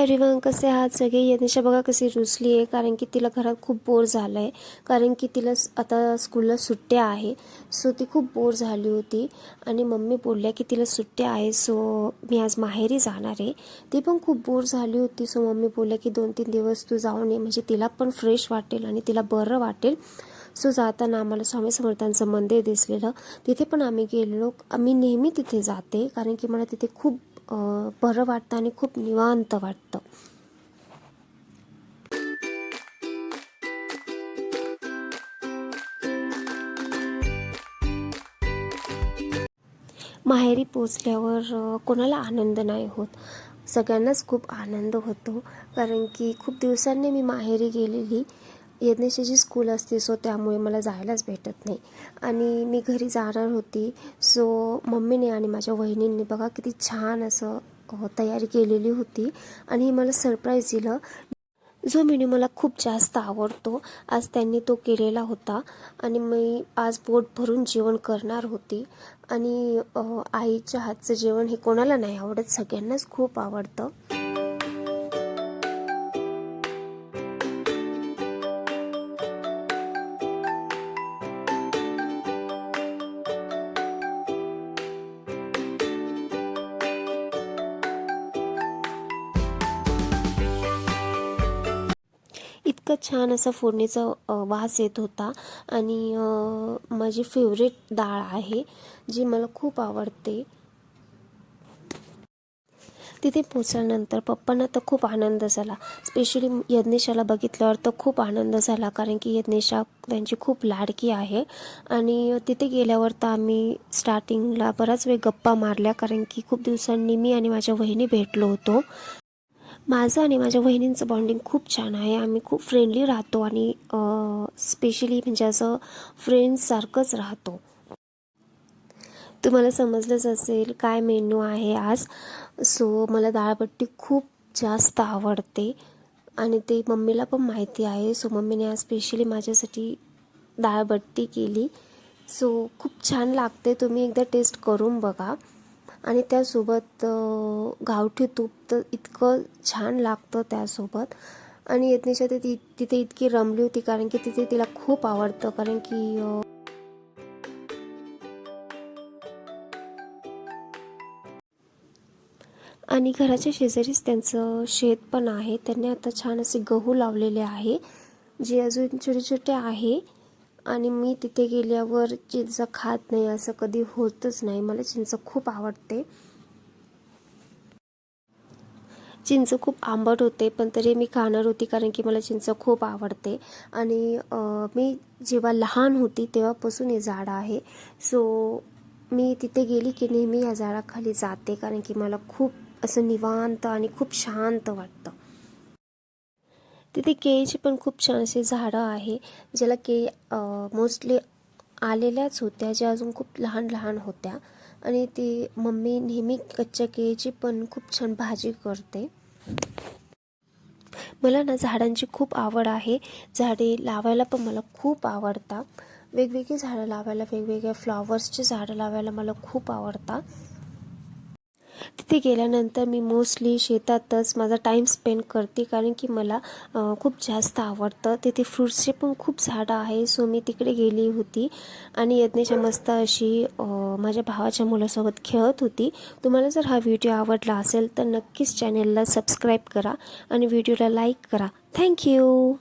Everyone कसे आहात? सगळे यज्ञा बघा कशी रुचली आहे कारण की तिला घरात खूप बोर झालं आहे कारण की तिला आता स्कूलला सुट्ट्या आहे सो ती खूप बोर झाली होती. आणि मम्मी बोलल्या की तिला सुट्ट्या आहे सो मी आज माहेरी जाणार आहे. ती पण खूप बोर झाली होती सो मम्मी बोलल्या की दोन तीन दिवस तू जाऊन ये. म्हणजे तिला पण फ्रेश वाटेल आणि तिला बरं वाटेल. सो जाताना आम्हाला स्वामी समर्थांचं मंदिर दिसलेलं. तिथे पण आम्ही गेलेलो आम्ही नेहमी तिथे जाते कारण की मला तिथे खूप बरं वाटतं आणि खूप निवांत वाटतं. माहेरी पोचल्यावर कोणाला आनंद नाही होत. सगळ्यांनाच खूप आनंद होतो. कारण की खूप दिवसांनी मी माहेरी गेलेली. यज्ञेशाची स्कूल असते सो त्यामुळे मला जायलाच भेटत नाही. आणि मी घरी जाणार होती सो मम्मीने आणि माझ्या वहिनींनी बघा किती छान असं तयारी केलेली होती. आणि मला सरप्राईज दिलं. जो मेन्यू मला खूप जास्त आवडतो आज त्यांनी तो केलेला होता. आणि मी आज पोट भरून जेवण करणार होती. आणि आईच्या हातचं जेवण हे कोणाला नाही आवडत सगळ्यांनाच खूप आवडतं. इतकं छान असा फोडणीचा वास येत होता. आणि माझी फेवरेट डाळ आहे जी मला खूप आवडते. तिथे पोचल्यानंतर पप्पांना तर खूप आनंद झाला. स्पेशली यज्ञेशाला बघितल्यावर तर खूप आनंद झाला कारण की यज्ञेशा त्यांची खूप लाडकी आहे. आणि तिथे गेल्यावर तर आम्ही स्टार्टिंगला बराच वेळ गप्पा मारल्या कारण की खूप दिवसांनी मी आणि माझ्या वहिनी भेटलो होतो. माझं आणि माझ्या वहिनींचं बॉन्डिंग खूप छान आहे. आम्ही खूप फ्रेंडली राहतो आणि स्पेशली म्हणजे असं फ्रेंड्ससारखंच राहतो. तुम्हाला समजलंच असेल काय मेनू आहे आज. सो मला डाळबट्टी खूप जास्त आवडते आणि ते मम्मीला पण माहिती आहे. सो मम्मीने आज स्पेशली माझ्यासाठी डाळबट्टी केली. सो खूप छान लागते तुम्ही एकदा टेस्ट करून बघा. आणि त्यासोबत गावठी तूप तर इतकं छान लागतं त्यासोबत. आणि यत्नेशा ते ती तिथे इतकी रमली होती कारण की तिथे तिला खूप आवडतं. कारण की आणि घराच्या शेजारीच त्यांचं शेत पण आहे. त्यांनी आता छान असे गहू लावलेले आहे जे अजून छोटे छोटे आहे. आणि मी तिथे गेल्यावर चिंच खात नाही असं कधी होतच नाही. मला चिंच खूप आवडते. चिंच खूप आंबट होते पण तरी मी खाणार होती कारण की मला चिंच खूप आवडते. आणि मी जेव्हा लहान होती तेव्हापासून हे झाड आहे. सो मी तिथे गेली की नेहमी या झाडाखाली जाते कारण की मला खूप असं निवांत आणि खूप शांत वाटतं. तिथे केळीचे पण खूप छान असे झाडं आहे ज्याला केळी मोस्टली आलेल्याच होत्या ज्या अजून खूप लहान लहान होत्या. आणि ती मम्मी नेहमी कच्च्या केळीची पण खूप छान भाजी करते. मला ना झाडांची खूप आवड आहे. झाडे लावायला पण मला खूप आवडतात. वेगवेगळी झाडं लावायला वेगवेगळ्या फ्लॉवर्सची झाडं लावायला मला खूप आवडतात. तिथे गेल्यानंतर मी मोस्टली शेतातच माझा टाईम स्पेंड करते. कारण की मला खूप जास्त आवडतं. तिथे फ्रुट्सचे पण खूप झाडं आहे. सो मी तिकडे गेली होती. आणि यज्ञेच्या मस्त अशी माझ्या भावाच्या मुलासोबत खेळत होती. तुम्हाला जर हा व्हिडिओ आवडला असेल तर नक्कीच चॅनेलला सबस्क्राईब करा. आणि व्हिडिओला लाईक करा. थँक्यू